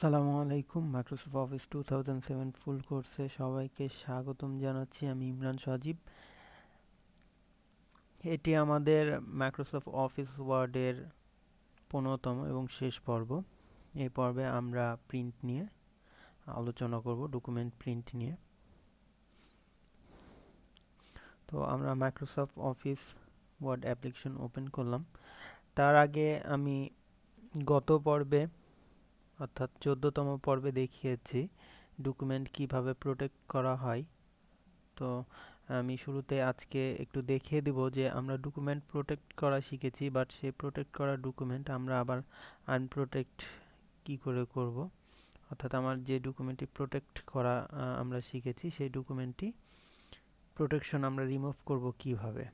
আসসালামু আলাইকুম Microsoft Office two thousand seven full কোর্সে সবাইকে স্বাগতম জানাচ্ছি। আমি ইমরান সজীব। এটি আমাদের মাইক্রোসফট অফিস ওয়ার্ডের পনেরোতম এবং শেষ পর্ব। এই পর্বে আমরা প্রিন্ট নিয়ে আলোচনা করব ডকুমেন্ট প্রিন্ট নিয়ে। তো আমরা Microsoft Office Word application open করলাম। তার আগে আমি গত পর্বে অর্থাৎ চোদ্দতম পর্বে দেখিয়েছি ডকুমেন্ট কীভাবে প্রোটেক্ট করা হয়। তো আমি শুরুতে আজকে একটু দেখিয়ে দেব যে আমরা ডকুমেন্ট প্রোটেক্ট করা শিখেছি বাট সেই প্রোটেক্ট করা ডকুমেন্ট আমরা আবার আনপ্রোটেক্ট কি করে করব? অর্থাৎ আমার যে ডকুমেন্টটি প্রোটেক্ট করা আমরা শিখেছি, সেই ডকুমেন্টটি প্রোটেকশন আমরা রিমুভ করব কীভাবে?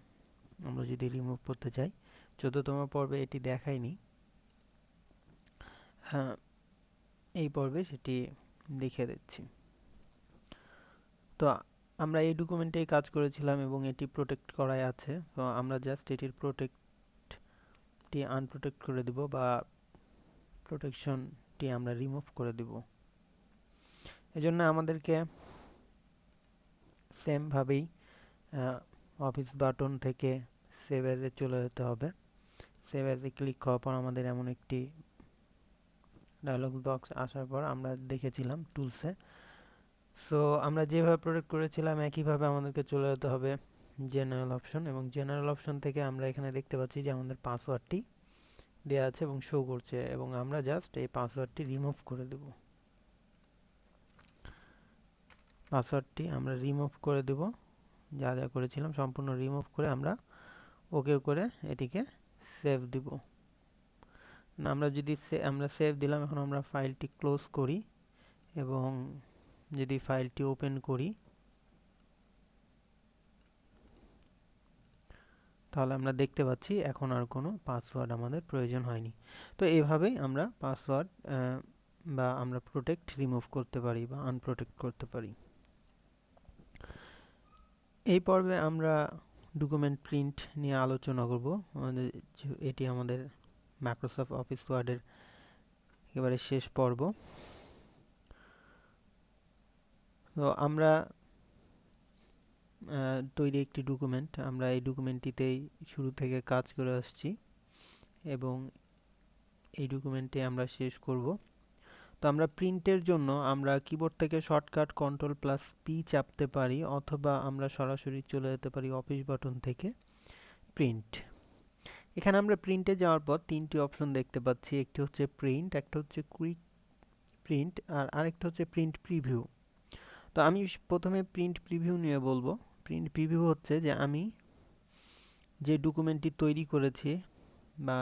আমরা যদি রিমুভ করতে চাই, চোদ্দতম পর্বে এটি দেখাইনি। হ্যাঁ এই পর্বে সেটি দেখিয়ে দিচ্ছি। তো আমরা এই ডকুমেন্টেই কাজ করেছিলাম এবং এটি প্রোটেক্ট করাই আছে। তো আমরা জাস্ট এটির প্রোটেক্টটি আনপ্রোটেক্ট করে দিব বা প্রোটেকশনটি আমরা রিমুভ করে দিব। এজন্য আমাদেরকে সেমভাবেই অফিস বাটন থেকে সেভ অ্যাজে চলে যেতে হবে। সেভ অ্যাজে ক্লিক করার পর আমাদের এমন একটি ডায়লগ বক্স আসার পর আমরা দেখেছিলাম টুলসে সো আমরা যেভাবে প্রোডাক্ট করেছিলাম, একইভাবে আমাদেরকে চলে যেতে হবে জেনারেল অপশন এবং জেনারেল অপশন থেকে আমরা এখানে দেখতে পাচ্ছি যে আমাদের পাসওয়ার্ডটি দেওয়া আছে এবং শো করছে এবং আমরা জাস্ট এই পাসওয়ার্ডটি রিমুভ করে দেব। পাসওয়ার্ডটি আমরা রিমুভ করে দেব। যা যা করেছিলাম সম্পূর্ণ রিমুভ করে আমরা ওকে করে এটিকে সেভ দিব। আমরা যদি আমরা সেভ দিলাম, এখন আমরা ফাইলটি ক্লোজ করি এবং যদি ফাইলটি ওপেন করি, তাহলে আমরা দেখতে পাচ্ছি এখন আর কোনো পাসওয়ার্ড আমাদের প্রয়োজন হয়নি। তো এইভাবেই আমরা পাসওয়ার্ড বা আমরা প্রোটেক্ট রিমুভ করতে পারি বা আনপ্রোটেক্ট করতে পারি। এই পর্বে আমরা ডকুমেন্ট প্রিন্ট নিয়ে আলোচনা করব। এটি আমাদের মাইক্রোসফট অফিস ওয়ার্ডের একেবারে শেষ পর্ব। তো আমরা তৈরি একটি ডকুমেন্ট আমরা এই ডকুমেন্টটিতেই শুরু থেকে কাজ করে আসছি এবং এই ডকুমেন্টে আমরা শেষ করব। তো আমরা প্রিন্টের জন্য আমরা কিবোর্ড থেকে শর্টকাট কন্ট্রোল প্লাস পি চাপতে পারি অথবা আমরা সরাসরি চলে যেতে পারি অফিস বাটন থেকে প্রিন্ট এখানে আমরা প্রিন্টে যাওয়ার পর তিনটি অপশন দেখতে পাচ্ছি। একটি হচ্ছে প্রিন্ট একটা হচ্ছে কুইক প্রিন্ট আর আরেকটা হচ্ছে প্রিন্ট প্রিভিউ তো আমি প্রথমে প্রিন্ট প্রিভিউ নিয়ে বলব। প্রিন্ট প্রিভিউ হচ্ছে যে আমি যে ডকুমেন্টটি তৈরি করেছি বা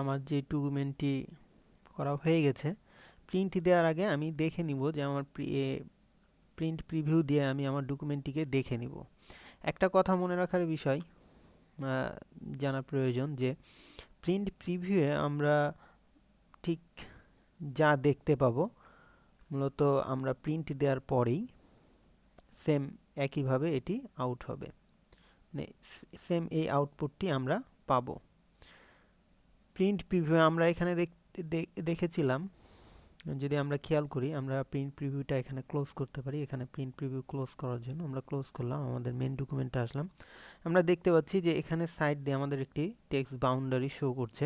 আমার যে ডকুমেন্টটি করা হয়ে গেছে প্রিন্ট দেওয়ার আগে আমি দেখে নিব যে আমার প্রিন্ট প্রিভিউ দিয়ে আমি আমার ডকুমেন্টটিকে দেখে নিব। একটা কথা মনে রাখার বিষয় জানা প্রয়োজন যে প্রিন্ট প্রিভিউয়ে আমরা ঠিক যা দেখতে পাবো, মূলত আমরা প্রিন্ট দেওয়ার পরেই সেম একইভাবে এটি আউট হবে। মানে সেম এই আউটপুটটি আমরা পাবো। প্রিন্ট প্রিভিউ আমরা এখানে দেখেছিলাম যদি আমরা খেয়াল করি, আমরা প্রিন্ট প্রিভিউটা এখানে ক্লোজ করতে পারি। এখানে প্রিন্ট প্রিভিউ ক্লোজ করার জন্য আমরা ক্লোজ করলাম, আমাদের মেন ডকুমেন্টে আসলাম। আমরা দেখতে পাচ্ছি যে এখানে সাইড দিয়ে আমাদের একটি টেক্সট বাউন্ডারি শো করছে।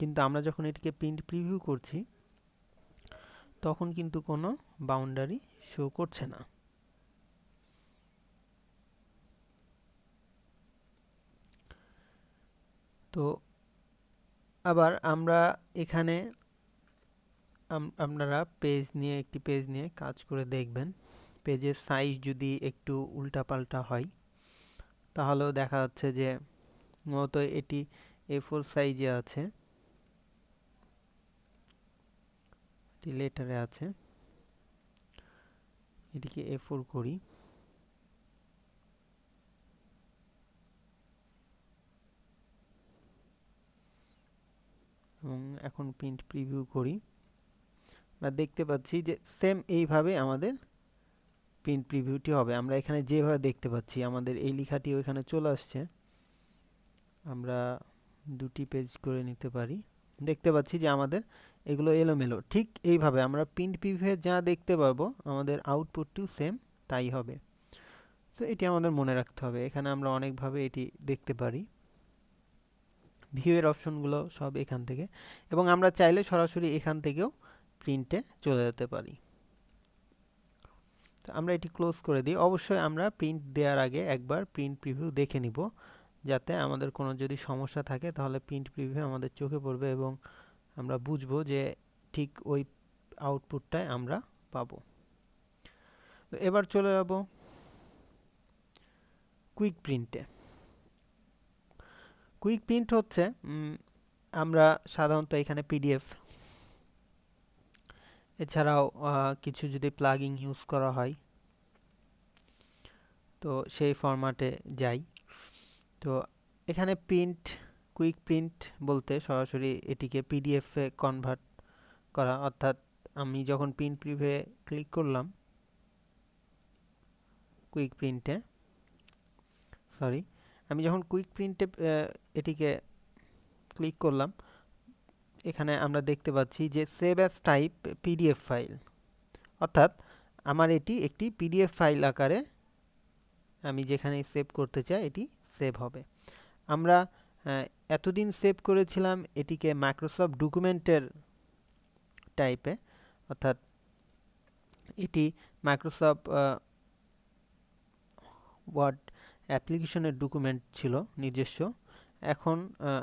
কিন্তু আমরা যখন এটিকে প্রিন্ট প্রিভিউ করছি, তখন কিন্তু কোনো বাউন্ডারি শো করছে না। তো, আবার আমরা এখানে আপনারা পেজ নিয়ে, একটি পেজ নিয়ে কাজ করে দেখবেন। পেজের সাইজ যদি একটু উল্টাপাল্টা হয়, তাহলেও দেখা যাচ্ছে যে মূলত এটি এ ফোর সাইজে আছে। এটি লেটারে আছে। এটিকে এ ফোর করি। এবং এখন প্রিন্ট প্রিভিউ করি। আমরা দেখতে পাচ্ছি যে সেম এইভাবে আমাদের প্রিন্ট প্রিভিউটি হবে। আমরা এখানে যেভাবে দেখতে পাচ্ছি, আমাদের এই লেখাটি ওইখানে চলে আসছে। আমরা দুটি পেজ করে নিতে পারি। দেখতে পাচ্ছি যে আমাদের এগুলো এলোমেলো। ঠিক এইভাবে আমরা প্রিন্ট প্রিভিউয়ে যা দেখতে পারব, আমাদের আউটপুটটিও সেম তাই হবে। তো এটি আমাদের মনে রাখতে হবে। এখানে আমরা অনেকভাবে এটি দেখতে পারি। ভিউয়ের অপশনগুলো সব এখান থেকে। এবং আমরা চাইলে সরাসরি এখান থেকেও প্রিন্টে চলে যেতে পারি। তো আমরা এটি ক্লোজ করে দিই। অবশ্যই আমরা প্রিন্ট দেওয়ার আগে একবার প্রিন্ট প্রিভিউ দেখে নিব, যাতে আমাদের কোনো যদি সমস্যা থাকে তাহলে প্রিন্ট প্রিভিউ আমাদের চোখে পড়বে এবং আমরা বুঝব যে ঠিক ওই আউটপুটটাই আমরা পাবো। তো এবার চলে যাব কুইক প্রিন্টে কুইক প্রিন্ট হচ্ছে আমরা সাধারণত এখানে পিডিএফ এছাড়াও কিছু যদি প্লাগিং ইউজ করা হয়, তো সেই ফরম্যাটে যাই। তো এখানে প্রিন্ট কুইক প্রিন্ট বলতে সরাসরি এটিকে পিডিএফে কনভার্ট করা। অর্থাৎ আমি যখন প্রিন্ট প্রিভে ক্লিক করলাম কুইক প্রিন্টে সরি আমি যখন কুইক প্রিন্টে এটিকে ক্লিক করলাম এখানে আমরা দেখতে পাচ্ছি যে save as type PDF file অর্থাৎ আমার এটি একটি পিডিএফ ফাইল আকারে আমি যেখানে সেভ করতে চাই এটি সেভ হবে। আমরা এতদিন সেভ করেছিলাম এটিকে মাইক্রোসফট ডকুমেন্টের টাইপে অর্থাৎ এটি মাইক্রোসফট ওয়ার্ড অ্যাপ্লিকেশনের ডকুমেন্ট ছিল, নিজস্ব। এখন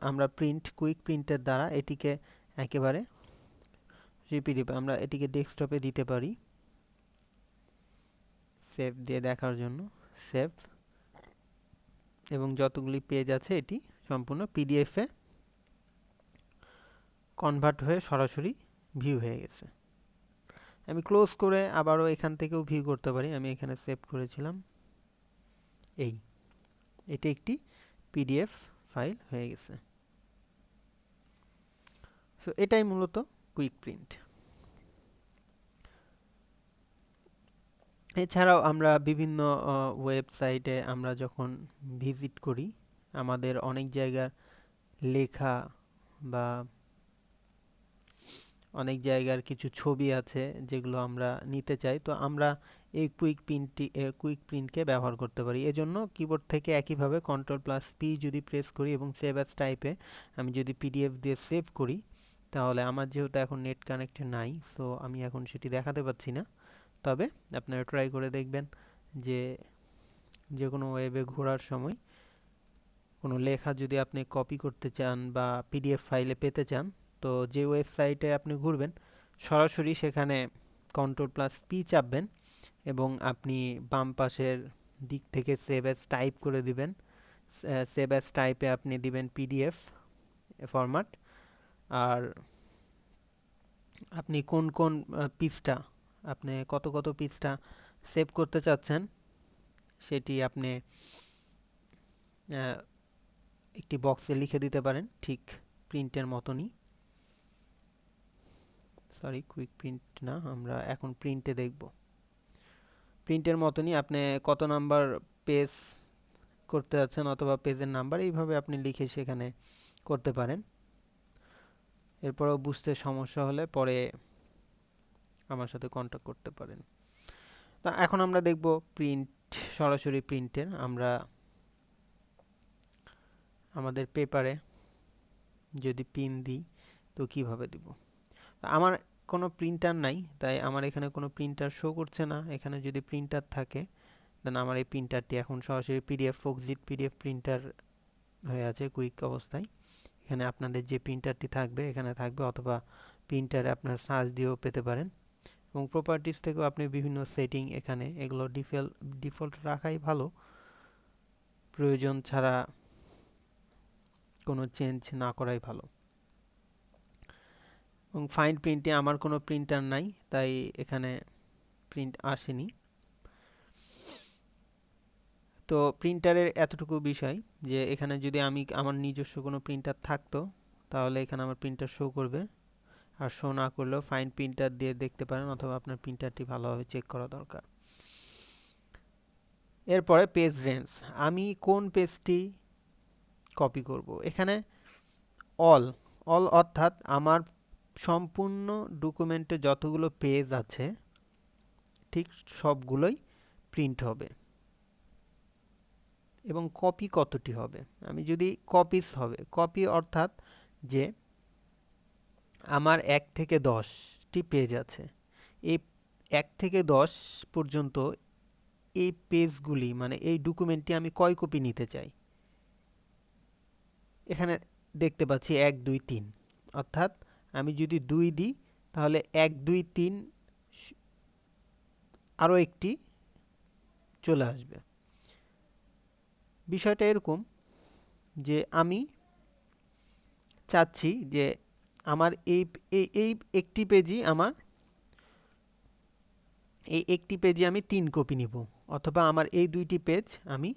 আমরা প্রিন্ট কুইক প্রিন্টের দ্বারা এটিকে একেবারে রিপিটিভ আমরা এটিকে ডেস্কটপে দিতে পারি। সেভ দিয়ে দেখার জন্য সেভ এবং যতগুলি পেজ আছে, এটি সম্পূর্ণ পিডিএফে কনভার্ট হয়ে সরাসরি ভিউ হয়ে গেছে। আমি ক্লোজ করে আবারও এখান থেকেও ভিউ করতে পারি। আমি এখানে সেভ করেছিলাম। এই, এটি একটি পিডিএফ ফাইল হয়ে গেছে। সো এটাই মূলত কুইক প্রিন্ট এছাড়াও আমরা বিভিন্ন ওয়েবসাইটে আমরা যখন ভিজিট করি, আমাদের অনেক জায়গার লেখা বা অনেক জায়গার কিছু ছবি আছে যেগুলো আমরা নিতে চাই। তো আমরা এই কুইক প্রিন্টটি কুইক প্রিন্টকে ব্যবহার করতে পারি। এজন্য কিবোর্ড থেকে একইভাবে কন্ট্রোল প্লাস পি যদি প্রেস করি এবং সেভ অ্যাজ টাইপে আমি যদি পিডিএফ দিয়ে সেভ করি, তাহলে আমার যেহেতু এখন নেট কানেক্টেড নাই সো আমি এখন সেটি দেখাতে পাচ্ছি না। তবে আপনারা ট্রাই করে দেখবেন যে যে কোনো ওয়েবে ঘোরার সময় কোনো লেখা যদি আপনি কপি করতে চান বা পিডিএফ ফাইলে পেতে চান, তো যে ওয়েবসাইটে আপনি ঘুরবেন, সরাসরি সেখানে কন্ট্রোল প্লাস পি চাপবেন। এবং আপনি বাম পাশের দিক থেকে সেভ অ্যাজ টাইপ করে দিবেন। সেভ অ্যাজ টাইপে আপনি দিবেন পিডিএফ ফরম্যাট আর আপনি কোন কোন পিসটা আপনি কত কত পিসটা সেভ করতে চাচ্ছেন, সেটি আপনি একটি বক্সে লিখে দিতে পারেন, ঠিক প্রিন্টের মতনই। সরি কুইক প্রিন্ট না, আমরা এখন প্রিন্টে দেখব। প্রিন্টের মতনই আপনি কত নাম্বার পেজ করতে যাচ্ছেন অথবা পেজের নাম্বার এইভাবে আপনি লিখে সেখানে করতে পারেন। এরপরেও বুঝতে সমস্যা হলে পরে আমার সাথে কন্ট্যাক্ট করতে পারেন। তো এখন আমরা দেখব প্রিন্ট সরাসরি প্রিন্টের আমরা আমাদের পেপারে যদি পিন দিই তো কীভাবে দিব? আমার কোনো প্রিন্টার নাই, তাই আমার এখানে কোনো প্রিন্টার শো করছে না। এখানে যদি প্রিন্টার থাকে দেন আমার এই প্রিন্টারটি এখন সরাসরি পিডিএফ ফোকজিট পিডিএফ প্রিন্টার হয়ে আছে কুইক অবস্থায়। এখানে আপনাদের যে প্রিন্টারটি থাকবে, এখানে থাকবে অথবা প্রিন্টারে আপনার সার্চ দিয়েও পেতে পারেন। এবং প্রপার্টিস থেকেও আপনি বিভিন্ন সেটিং এখানে, এগুলো ডিফল ডিফল্ট রাখাই ভালো। প্রয়োজন ছাড়া কোনো চেঞ্জ না করাই ভালো। এবং ফাইন প্রিন্টে আমার কোনো প্রিন্টার নাই, তাই এখানে প্রিন্ট আসেনি। তো প্রিন্টারের এতটুকু বিষয় যে এখানে যদি আমি আমার নিজস্ব কোনো প্রিন্টার থাকতো, তাহলে এখানে আমার প্রিন্টার শো করবে। আর শো না করলেও ফাইন প্রিন্টার দিয়ে দেখতে পারেন অথবা আপনার প্রিন্টারটি ভালোভাবে চেক করা দরকার। এরপরে পেজ রেঞ্জ আমি কোন পেজটি কপি করব? এখানে অল অল অর্থাৎ আমার সম্পূর্ণ ডকুমেন্টে যতগুলো পেজ আছে, ঠিক সবগুলোই প্রিন্ট হবে। এবং কপি কতটি হবে? আমি যদি কপিস হবে, কপি অর্থাৎ যে আমার এক থেকে দশটি পেজ আছে, এই এক থেকে দশ পর্যন্ত এই পেজগুলি মানে এই ডকুমেন্টটি আমি কয় কপি নিতে চাই? এখানে দেখতে পাচ্ছি এক, দুই, তিন, অর্থাৎ আমি যদি দুই দিই, তাহলে এক, দুই, তিন আরও একটি চলে আসবে। বিষয়টা এরকম যে আমি চাচ্ছি যে আমার এই এই একটি পেজই আমার, এই একটি পেজে আমি তিন কপি নিব, অথবা আমার এই দুইটি পেজ আমি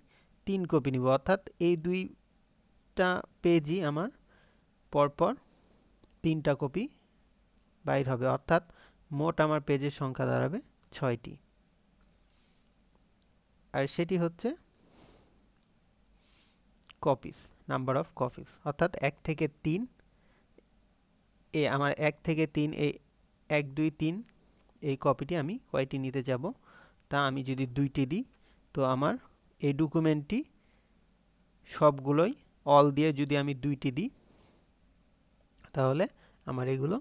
তিন কপি নিব, অর্থাৎ এই দুইটা পেজই আমার পরপর তিনটা কপি বাইর হবে, অর্থাৎ মোট আমার পেজের সংখ্যা দাঁড়াবে ছয়টি। আর সেটি হচ্ছে কপিস নাম্বার অফ কপিস অর্থাৎ এক থেকে তিন এ আমার এক থেকে তিন এই এক, দুই, তিন এই কপিটি আমি কয়টি নিতে যাব? তা আমি যদি দুইটি দিই, তো আমার এই ডকুমেন্টটি সবগুলোই অল দিয়ে যদি আমি দুইটি দিই তাহলে আমার এগুলো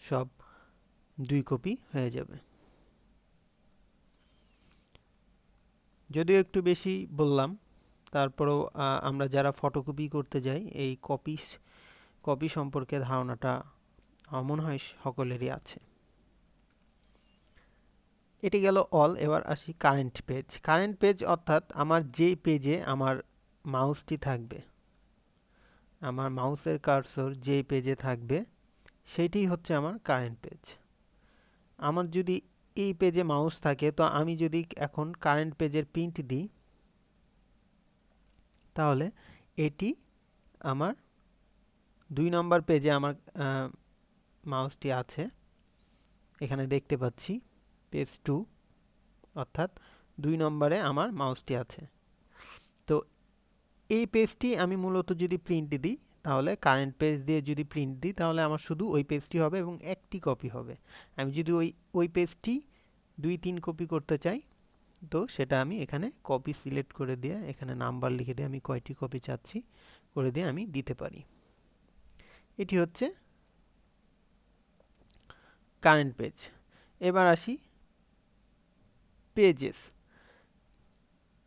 সব দুই কপি হয়ে যাবে। যদিও একটু বেশি বললাম, তারপরেও আমরা যারা ফটোকপি করতে যাই, এই কপি কপি সম্পর্কে ধারণাটা মনে হয় সকলেরই আছে। এটি গেল অল, এবার আসি কারেন্ট পেজ। কারেন্ট পেজ অর্থাৎ আমার যে পেজে আমার মাউসটি থাকবে। আমার মাউসের কার্সর যেই পেজে থাকবে সেটি হচ্ছে আমার কারেন্ট পেজ আমার যদি এই পেজে মাউস থাকে, তো আমি যদি এখন কারেন্ট পেজের প্রিন্ট দিই, তাহলে এটি আমার দুই নম্বর পেজে আমার মাউসটি আছে। এখানে দেখতে পাচ্ছি পেজ টু অর্থাৎ দুই নম্বরে আমার মাউসটি আছে। এই পেজটি আমি মূলত যদি প্রিন্ট দিই তাহলে কারেন্ট পেজ দিয়ে যদি প্রিন্ট দিই তাহলে আমার শুধু ওই পেজটি হবে এবং একটি কপি হবে। আমি যদি ওই ওই পেজটি দুই, তিন কপি করতে চাই, তো সেটা আমি এখানে কপি সিলেক্ট করে দিয়ে, এখানে নাম্বার লিখে দিয়ে আমি কয়টি কপি চাচ্ছি, করে দিয়ে আমি দিতে পারি। এটি হচ্ছে কারেন্ট পেজ এবার আসি পেজেস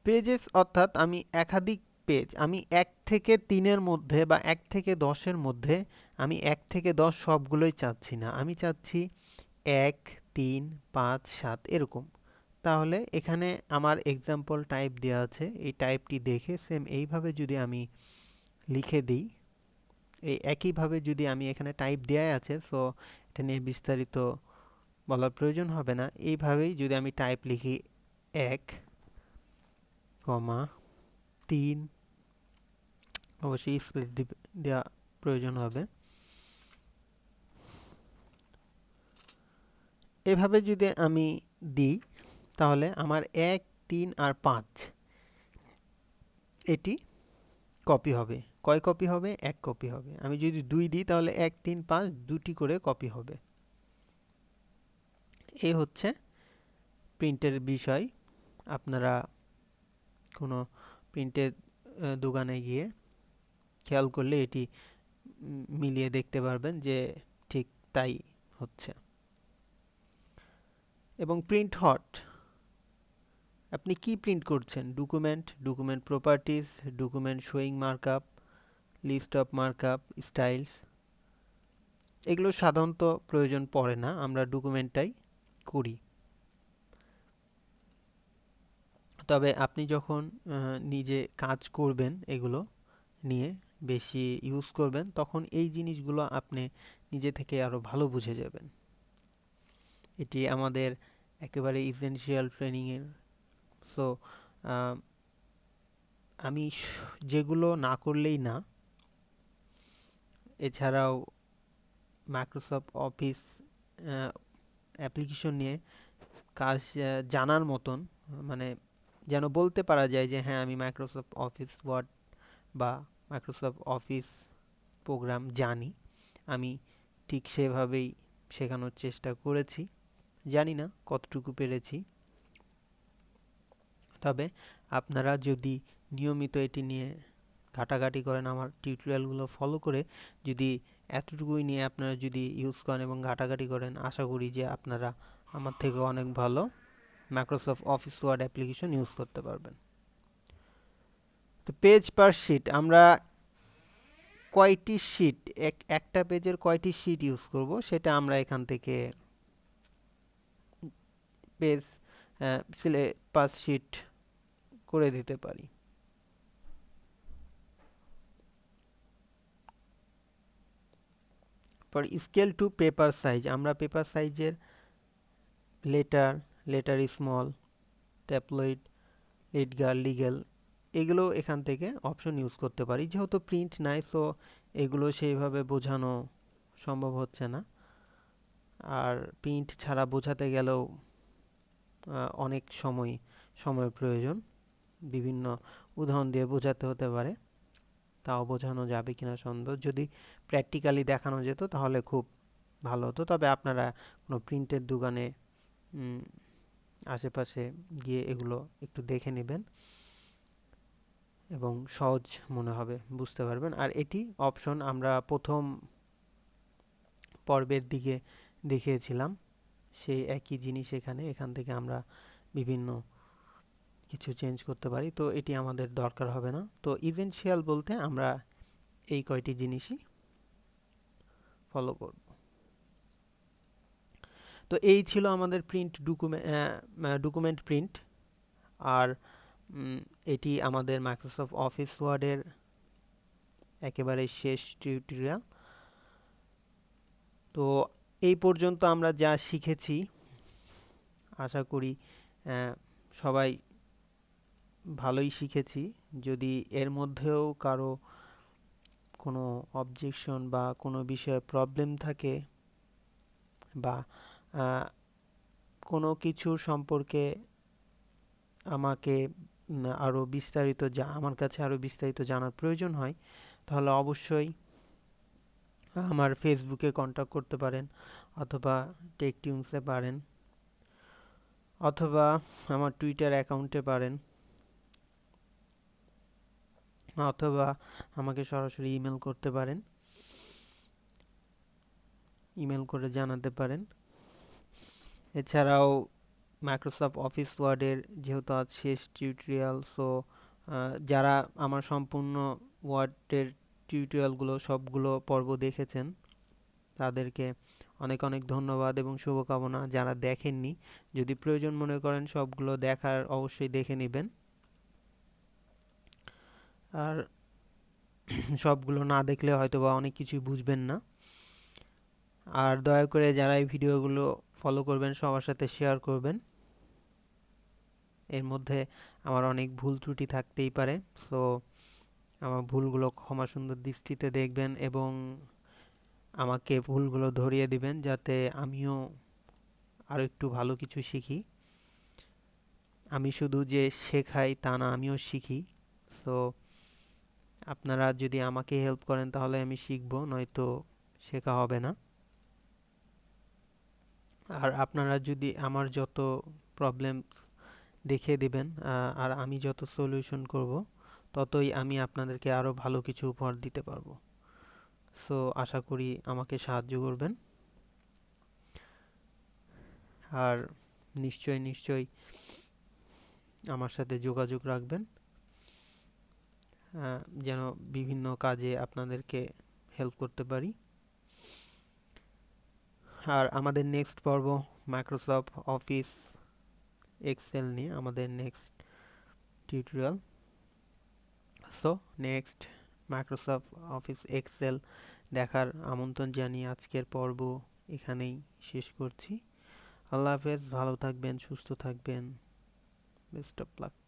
পেজেস অর্থাৎ আমি একাধিক পেজ আমি এক থেকে তিনের মধ্যে বা এক থেকে দশের মধ্যে, আমি এক থেকে দশ সবগুলোই চাচ্ছি না। আমি চাচ্ছি এক, তিন, পাঁচ, সাত, এরকম। তাহলে এখানে আমার এক্সাম্পল টাইপ দেওয়া আছে। এই টাইপটি দেখে সেম এইভাবে যদি আমি লিখে দিই, এই একইভাবে যদি আমি এখানে টাইপ দেওয়াই আছে সো এটা নিয়ে বিস্তারিত বলার প্রয়োজন হবে না। এইভাবেই যদি আমি টাইপ লিখি এক, কমা তিন অবশ্যই স্পেস দেওয়া প্রয়োজন হবে। এভাবে যদি আমি দিই, তাহলে আমার এক, তিন আর পাঁচ, এটি কপি হবে। কয় কপি হবে? এক কপি হবে। আমি যদি দুই দিই, তাহলে এক, তিন, পাঁচ, দুটি করে কপি হবে। এই হচ্ছে প্রিন্টের বিষয়। আপনারা কোনো প্রিন্টের দোকানে গিয়ে খেয়াল করলে এটি মিলিয়ে দেখতে পারবেন যে ঠিক তাই হচ্ছে। এবং প্রিন্ট হট আপনি কি প্রিন্ট করছেন? Document document properties document showing markup list of markup styles এগুলো সাধারণত প্রয়োজন পড়ে না, আমরা ডকুমেন্টটাই করি। তবে আপনি যখন নিজে কাজ করবেন এগুলো নিয়ে বেশি ইউজ করবেন, তখন এই জিনিসগুলো আপনি নিজে থেকে আরও ভালো বুঝে যাবেন। এটি আমাদের একেবারে ইসেনশিয়াল ট্রেনিংয়ের সো আমি যেগুলো না করলেই না, এছাড়াও মাইক্রোসফট অফিস অ্যাপ্লিকেশন নিয়ে কাজ জানার মতন মানে যেন বলতে পারা যায় যে হ্যাঁ আমি মাইক্রোসফট অফিস ওয়ার্ড বা মাইক্রোসফট অফিস প্রোগ্রাম জানি। আমি ঠিক সেভাবেই শেখানোর চেষ্টা করেছি। জানি না কতটুকু পেরেছি। তবে আপনারা যদি নিয়মিত এটি নিয়ে ঘাটাঘাটি করেন আমার টিউটোরিয়ালগুলো ফলো করে, যদি এতটুকুই নিয়ে আপনারা যদি ইউজ করেন এবং ঘাটাঘাটি করেন, আশা করি যে আপনারা আমার থেকে অনেক ভালো Microsoft Office Word application use করতে পারবেন। তো পেজ পার শিট আমরা কয়টি শিট এক, একটা পেজের কয়টি শিট ইউজ করব? সেটা আমরা এখান থেকে পেজ পাস শিট করে দিতে পারি। স্কেল টু পেপার সাইজ আমরা পেপার সাইজের letter letter small tabloid ledger legal এগুলো এখান থেকে অপশন ইউজ করতে পারি। যেহেতু প্রিন্ট নাই সো এগুলো সেইভাবে বোঝানো সম্ভব হচ্ছে না। আর প্রিন্ট ছাড়া বোঝাতে গেলেও অনেক সময় সময় প্রয়োজন। বিভিন্ন উদাহরণ দিয়ে বোঝাতে হতে পারে। তাও বোঝানো যাবে কিনা সন্দেহ। যদি প্র্যাকটিক্যালি দেখানো যেত, তাহলে খুব ভালো হতো। তবে আপনারা কোনো প্রিন্টের দোকানে আশেপাশে গিয়ে এগুলো একটু দেখে নেবেন। এবং সহজ মনে হবে, বুঝতে পারবেন। আর এটি অপশন আমরা প্রথম পর্বের দিকে দেখিয়েছিলাম। সেই একই জিনিস এখানে, এখান থেকে আমরা বিভিন্ন কিছু চেঞ্জ করতে পারি। তো এটি আমাদের দরকার হবে না। তো ইভেনশিয়াল বলতে আমরা এই কয়টি জিনিসই ফলো করব। তো এই ছিল আমাদের প্রিন্ট ডকুমেন্ট ডকুমেন্ট প্রিন্ট আর এটি আমাদের মাইক্রোসফট অফিস ওয়ার্ডের একেবারে শেষ টিউটোরিয়াল তো এই পর্যন্ত আমরা যা শিখেছি, আশা করি সবাই ভালোই শিখেছি। যদি এর মধ্যেও কারও কোনো অবজেকশন বা কোনো বিষয়ে প্রবলেম থাকে বা কোনো কিছু সম্পর্কে আমাকে আরও বিস্তারিত যা আমার কাছে আরও বিস্তারিত জানার প্রয়োজন হয়, তাহলে অবশ্যই আমার ফেসবুকে কন্ট্যাক্ট করতে পারেন, অথবা টেক টেকটিউন্সে পারেন, অথবা আমার টুইটার অ্যাকাউন্টে পারেন, অথবা আমাকে সরাসরি ইমেল করতে পারেন ইমেল করে জানাতে পারেন। এছাড়াও মাইক্রোসফট অফিস ওয়ার্ডের যেহেতু আজ শেষ টিউটোরিয়াল সো যারা আমার সম্পূর্ণ ওয়ার্ডের টিউটোরিয়ালগুলো সবগুলো পর্ব দেখেছেন, তাদেরকে অনেক অনেক ধন্যবাদ এবং শুভকামনা যারা দেখেননি। যদি প্রয়োজন মনে করেন, সবগুলো দেখার অবশ্যই দেখে নেবেন। আর সবগুলো না দেখলে হয়তো বা অনেক কিছুই বুঝবেন না। আর দয়া করে যারা এই ভিডিওগুলো ফলো করবেন, সবার সাথে শেয়ার করবেন। এর মধ্যে আমার অনেক ভুল ত্রুটি থাকতেই পারে সো আমার ভুলগুলো ক্ষমা সুন্দর দৃষ্টিতে দেখবেন এবং আমাকে ভুলগুলো ধরিয়ে দিবেন যাতে আমিও আরও একটু ভালো কিছু শিখি। আমি শুধু যে শেখাই তা না, আমিও শিখি। সো আপনারা যদি আমাকে হেল্প করেন তাহলে আমি শিখব, নয়তো শেখা হবে না। আর আপনারা যদি আমার যত প্রবলেম দেখিয়ে দিবেন আর আমি যত সলিউশন করব, ততই আমি আপনাদেরকে আরও ভালো কিছু উপহার দিতে পারব। সো আশা করি আমাকে সাহায্য করবেন। আর নিশ্চয় নিশ্চয় আমার সাথে যোগাযোগ রাখবেন। যেন বিভিন্ন কাজে আপনাদেরকে হেল্প করতে পারি। আর আমাদের নেক্সট পর্ব মাইক্রোসফট অফিস এক্সেল নিয়ে আমাদের next tutorial so next Microsoft Office Excel দেখার আমন্ত্রণ জানিয়ে আজকের পর্ব এখানেই শেষ করছি। আল্লাহ হাফেজ, ভালো থাকবেন, সুস্থ থাকবেন। Best of luck